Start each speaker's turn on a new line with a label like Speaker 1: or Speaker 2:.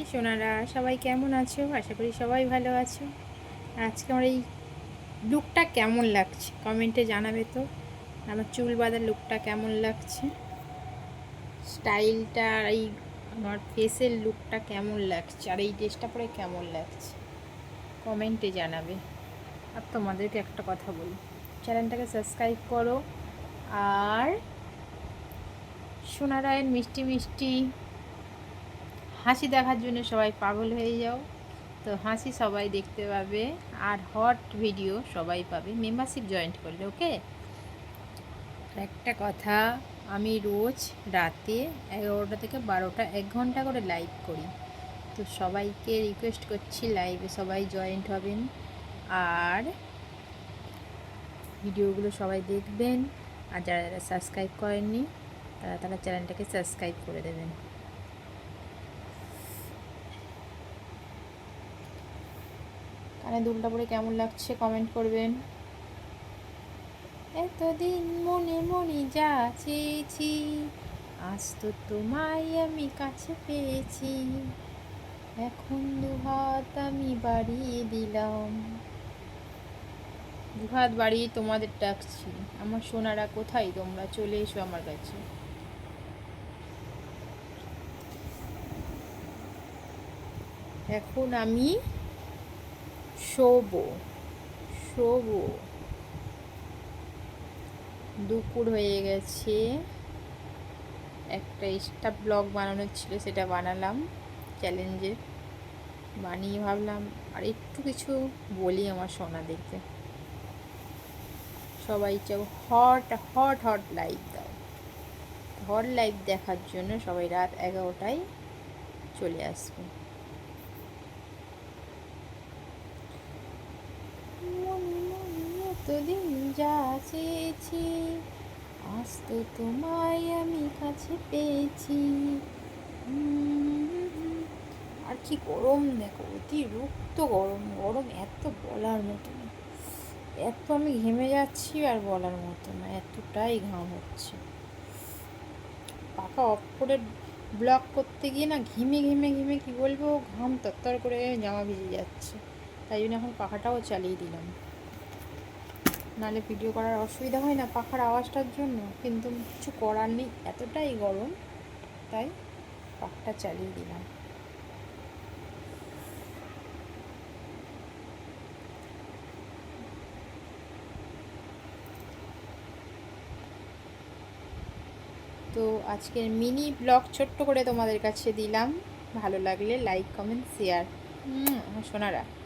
Speaker 1: High Sonara, সবাই কেমন আছো? আশা করি সবাই ভালো আছো। আজকে আমার এই লুকটা কেমন লাগছে? কমেন্টে জানাবে তো। আমার চুল বাঁধার লুকটা কেমন লাগছে? স্টাইলটা এই আমার ফেসের লুকটা কেমন লাগছে? আর এই ড্রেসটা পরে কেমন লাগছে? কমেন্টে জানাবে। আর তোমাদেরকে একটা কথা বলি। চ্যানেলটাকে সাবস্ক্রাইব করো। আর সোনারায়ের মিষ্টি মিষ্টি হাসি দেখার জন্য সবাই পাগল হয়ে যাও। তো হাসি সবাই দেখতে পাবে আর হট ভিডিও সবাই পাবে। মেম্বারশিপ জয়েন্ট করলে ওকে একটা কথা, আমি রোজ রাতে এগারোটা থেকে বারোটা, এক ঘণ্টা করে লাইভ করি। তো সবাইকে রিকোয়েস্ট করছি লাইভে সবাই জয়েন্ট হবেন। আর ভিডিওগুলো সবাই দেখবেন। আর যারা যারা সাবস্ক্রাইব করেননি, তারা তারা চ্যানেলটাকে সাবস্ক্রাইব করে দেবেন। কানে দুলটা পরে কেমন লাগছে কমেন্ট করবেন। এতদিন মনে মনে যা চেয়েছি আজ তো তোমায় আমি কাছে পেয়েছি। এখন দুহাত আমি বাড়িয়ে দিলাম। দুহাত বাড়িয়ে তোমাদের ডাকছি। আমার সোনারা কোথায়? তোমরা চলে এসো আমার কাছে। এখন আমি শোবো শোবো। দুপুর হয়ে গেছে। একটা স্টাফ ব্লগ বানানোর ছিল, সেটা বানালাম চ্যালেঞ্জের বানিয়ে ভাবলাম, আর একটু কিছু বলি আমার সোনাদেরকে। সবাই চাও হট হট হট লাইভ দাও। হট লাইভ দেখার জন্য সবাই রাত এগারোটায় চলে আসবে মনে মনে এতদিন যা চেয়েছি, আজ তো তোমায় আমি কাছে পেয়েছি। আর কি গরম দেখো অতি অতিরিক্ত গরম গরম এত বলার মতো না। এত আমি ঘেমে যাচ্ছি আর বলার মতো না, এতটাই ঘাম হচ্ছে। পাখা অফ করে ব্লক করতে গিয়ে না ঘেমে ঘেমে ঘেমে কি বলব, ঘাম তত্তর করে জামা ভিজে যাচ্ছে। তাই জন্য এখন পাখাটাও চালিয়ে দিলাম। নাহলে ভিডিও করার অসুবিধা হয় না পাখার আওয়াজটার জন্য। কিন্তু কিছু করার নেই, এতটাই গরম, তাই পাখাটা চালিয়ে দিলাম। তো আজকের মিনি ব্লগ ছোট্ট করে তোমাদের কাছে দিলাম। ভালো লাগলে লাইক কমেন্ট শেয়ার সোনারা।